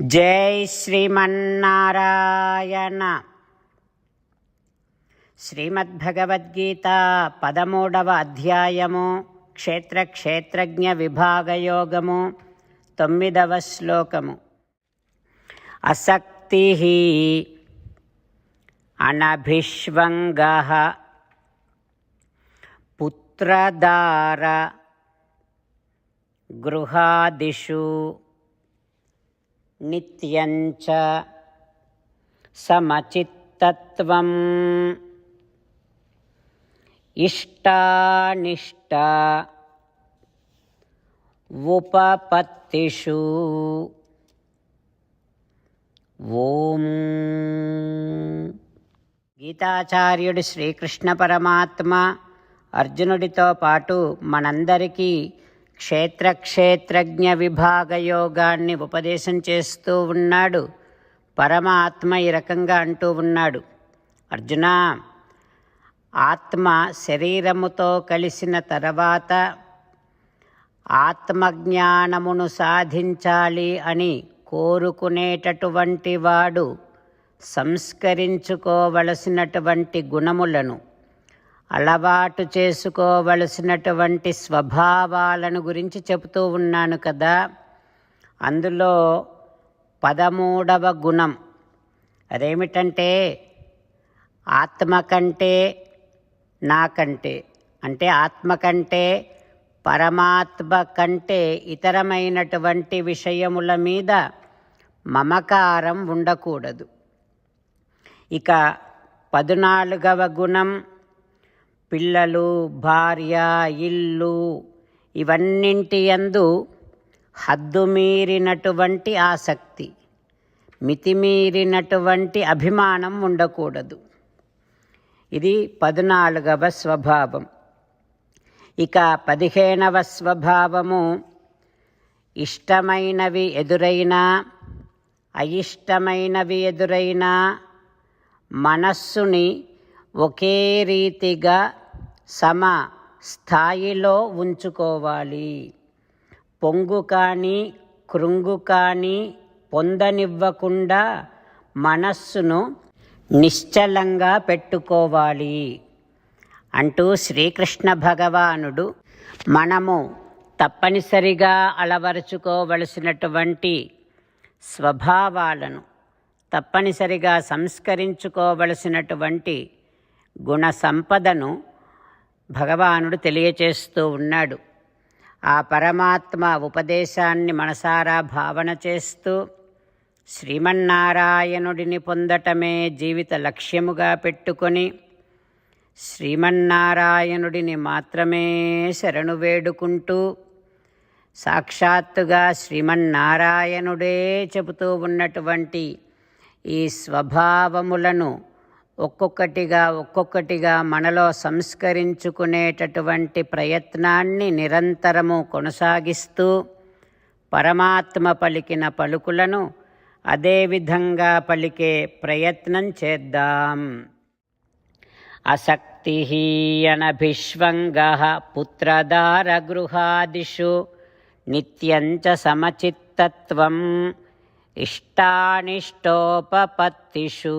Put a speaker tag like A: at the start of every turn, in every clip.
A: జై శ్రీమన్నారాయణ. శ్రీమద్భగవద్గీత పదమూడవ అధ్యాయము క్షేత్ర క్షేత్రజ్ఞ విభాగయోగము తొమ్మిదవ శ్లోకము. అసక్తి అనభిష్వంగ పుత్రదార గృహాదిషు నిత్యంచ సమచిత్తత్వం. ఇష్టానిష్ట ఉపపత్తిషు. ఓం. గీతాచార్యుడు శ్రీకృష్ణ పరమాత్మ అర్జునుడితో పాటు మనందరికీ క్షేత్ర క్షేత్రజ్ఞ విభాగ యోగాన్ని ఉపదేశం చేస్తూ ఉన్నాడు. పరమాత్మ ఈ రకంగా అంటూ ఉన్నాడు. అర్జున ఆత్మ శరీరముతో కలిసిన తర్వాత ఆత్మజ్ఞానమును సాధించాలి అని కోరుకునేటటువంటి వాడు సంస్కరించుకోవలసినటువంటి గుణములను అలవాటు చేసుకోవలసినటువంటి స్వభావాలను గురించి చెబుతూ ఉన్నాను కదా. అందులో పదమూడవ గుణం అదేమిటంటే ఆత్మ కంటే నాకంటే అంటే ఆత్మ కంటే పరమాత్మ కంటే ఇతరమైనటువంటి విషయముల మీద మమకారం ఉండకూడదు. ఇక పద్నాలుగవ గుణం పిల్లలు భార్య ఇల్లు ఇవన్నింటి యందు హద్దుమీరినటువంటి ఆసక్తి మితిమీరినటువంటి అభిమానం ఉండకూడదు. ఇది పద్నాలుగవ స్వభావం. ఇక పదిహేనవ స్వభావము ఇష్టమైనవి ఎదురైనా అయిష్టమైనవి ఎదురైనా మనస్సుని ఒకే రీతిగా సమ స్థాయిలో ఉంచుకోవాలి. పొంగు కానీ కృంగు కానీ పొందనివ్వకుండా మనస్సును నిశ్చలంగా పెట్టుకోవాలి. అంటూ శ్రీకృష్ణ భగవానుడు మనము తప్పనిసరిగా అలవరుచుకోవలసినటువంటి స్వభావాలను తప్పనిసరిగా సంస్కరించుకోవలసినటువంటి గుణ సంపదను భగవానుడు తెలియచేస్తూ ఉన్నాడు. ఆ పరమాత్మ ఉపదేశాన్ని మనసారా భావన చేస్తూ శ్రీమన్నారాయణుడిని పొందటమే జీవిత లక్ష్యముగా పెట్టుకొని శ్రీమన్నారాయణుడిని మాత్రమే శరణు వేడుకుంటూ సాక్షాత్తుగా శ్రీమన్నారాయణుడే చెబుతూ ఉన్నటువంటి ఈ స్వభావములను ఒక్కొక్కటిగా ఒక్కొక్కటిగా మనలో సంస్కరించుకునేటటువంటి ప్రయత్నాన్ని నిరంతరము కొనసాగిస్తూ పరమాత్మ పలికిన పలుకులను అదేవిధంగా పలికే ప్రయత్నం చేద్దాం. అసక్తి అనభిష్వంగ పుత్రదారగృహాదిషు నిత్యంచ సమచిత్తత్వం ఇష్టానిష్టోపపత్తిషు.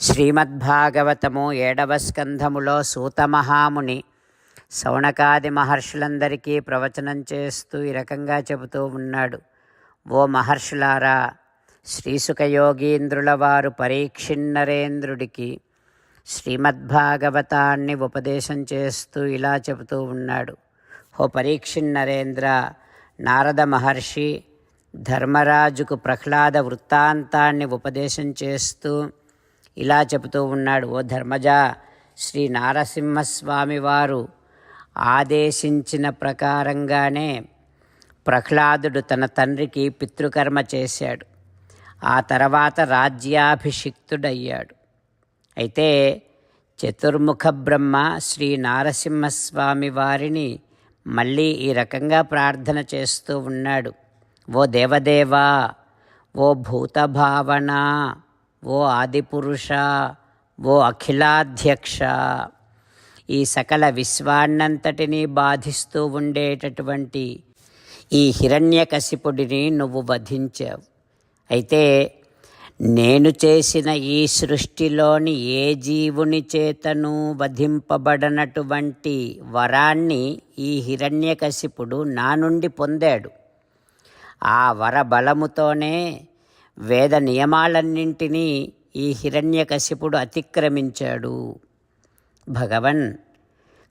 A: శ్రీమద్భాగవతము ఏడవ స్కంధములో సూతమహాముని శౌనకాది మహర్షులందరికీ ప్రవచనం చేస్తూ ఈ రకంగా చెబుతూ ఉన్నాడు. ఓ మహర్షులారా శ్రీసుఖయోగీంద్రుల వారు పరీక్షిన్నరేంద్రుడికి శ్రీమద్భాగవతాన్ని ఉపదేశం చేస్తూ ఇలా చెబుతూ ఉన్నాడు. ఓ పరీక్షిన్నరేంద్ర నారద మహర్షి ధర్మరాజుకు ప్రహ్లాద వృత్తాంతాన్ని ఉపదేశం చేస్తూ ఇలా చెబుతూ ఉన్నాడు ఓ ధర్మజ శ్రీ నారసింహస్వామి వారు ఆదేశించిన ప్రకారంగానే ప్రహ్లాదుడు తన తండ్రికి పితృకర్మ చేశాడు. ఆ తర్వాత రాజ్యాభిషిక్తుడయ్యాడు. అయితే చతుర్ముఖ బ్రహ్మ శ్రీ నారసింహస్వామి వారిని మళ్ళీ ఈ రకంగా ప్రార్థన చేస్తూ ఉన్నాడు. ఓ దేవదేవా ఓ భూతభావన ఓ ఆదిపురుష ఓ అఖిలాధ్యక్ష. ఈ సకల విశ్వాన్నంతటినీ బాధిస్తూ ఉండేటటువంటి ఈ హిరణ్యకశిపుడిని నువ్వు వధించావు. అయితే నేను చేసిన ఈ సృష్టిలోని ఏ జీవుని చేతను వధింపబడనటువంటి వరాన్ని ఈ హిరణ్యకశిపుడు నా నుండి పొందాడు. ఆ వర బలముతోనే వేద నియమాలన్నింటినీ ఈ హిరణ్యకశిపుడు అతిక్రమించాడు. భగవన్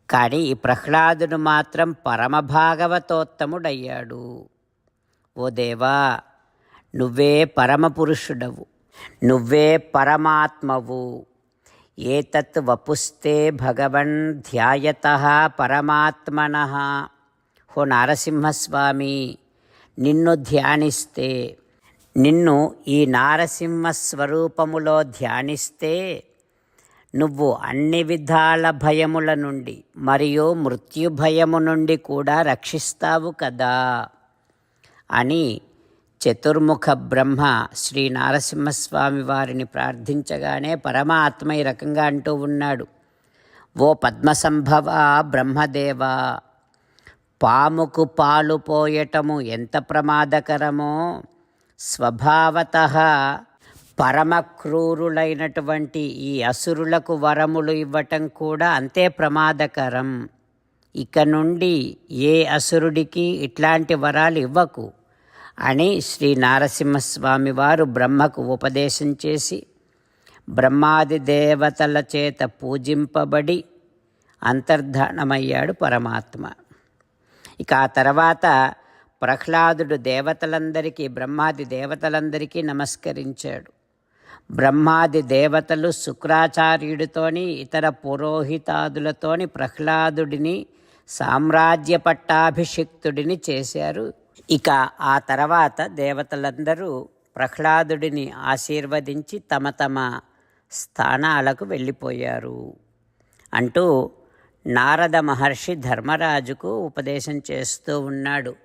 A: కానీ ఈ ప్రహ్లాదును మాత్రం పరమభాగవతోత్తముడయ్యాడు. ఓ దేవా నువ్వే పరమపురుషుడవు నువ్వే పరమాత్మవు. ఏతత్ వపుస్తే భగవన్ ధ్యాయత పరమాత్మన. హో నారసింహస్వామి నిన్ను ధ్యానిస్తే నిన్ను ఈ నారసింహ స్వరూపములో ధ్యానిస్తే నువ్వు అన్ని విధాల భయముల నుండి మరియు మృత్యు భయము నుండి కూడా రక్షిస్తావు కదా అని చతుర్ముఖ బ్రహ్మ శ్రీ నారసింహస్వామి వారిని ప్రార్థించగానే పరమాత్మ ఈ రకంగా అంటూ ఉన్నాడు. ఓ పద్మసంభవ బ్రహ్మదేవా పాముకు పాలు పోయటము ఎంత ప్రమాదకరమో! స్వభావత పరమక్రూరులైనటువంటి ఈ అసురులకు వరములు ఇవ్వటం కూడా అంతే ప్రమాదకరం. ఇక నుండి ఏ అసురుడికి ఇట్లాంటి వరాలు ఇవ్వకు. అని శ్రీ నారసింహస్వామి వారు బ్రహ్మకు ఉపదేశం చేసి బ్రహ్మాది దేవతల చేత పూజింపబడి అంతర్ధానమయ్యాడు పరమాత్మ. ఇక ఆ తర్వాత ప్రహ్లాదుడు దేవతలందరికీ బ్రహ్మాది దేవతలందరికీ నమస్కరించాడు. బ్రహ్మాది దేవతలు శుక్రాచార్యుడితోని ఇతర పురోహితాదులతోని ప్రహ్లాదుడిని సామ్రాజ్య పట్టాభిషిక్తుడిని చేశారు. ఇక ఆ తర్వాత దేవతలందరూ ప్రహ్లాదుడిని ఆశీర్వదించి తమ తమ స్థానాలకు వెళ్ళిపోయారు. అంటూ నారద మహర్షి ధర్మరాజుకు ఉపదేశం చేస్తూ ఉన్నాడు.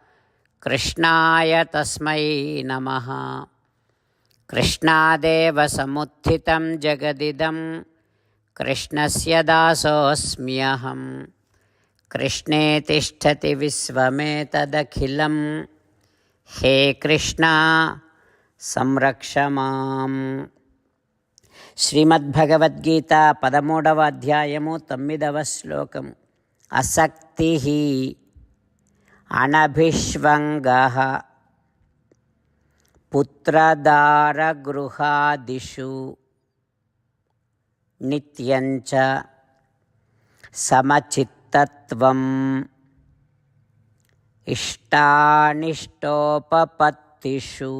A: వినిహతా కృష్ణాయ తస్మై నమ కృష్ణాదేవ సముత్థితం జగదిదం కృష్ణస్య దాసోऽస్మ్యహం కృష్ణే తిష్టతి విశ్వమేతదఖిలం హే కృష్ణ సంరక్ష మాం శ్రీమద్భగవద్గీత పదమూడవ అధ్యాయము తొమ్మిదవ శ్లోకము అసక్తి అనభిష్వంగ పుత్రదారగృహాదిషు నిత్యంచ సమచిత్తత్వం ఇష్టానిష్టోపపత్తిషు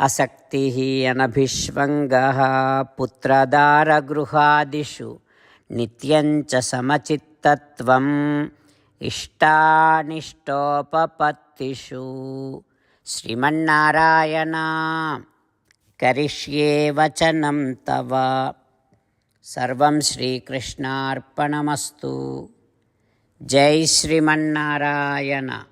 A: అసక్తి అనభిష్వంగ పుత్రదారగృహాదిషు నిత్యంచ సమచిత్తత్వం ఇష్టానిష్టోపపత్తిషు. శ్రీమన్నారాయణ కరిష్యే వచనం తవ. సర్వం శ్రీకృష్ణార్పణమస్తు. జై శ్రీమన్నారాయణ.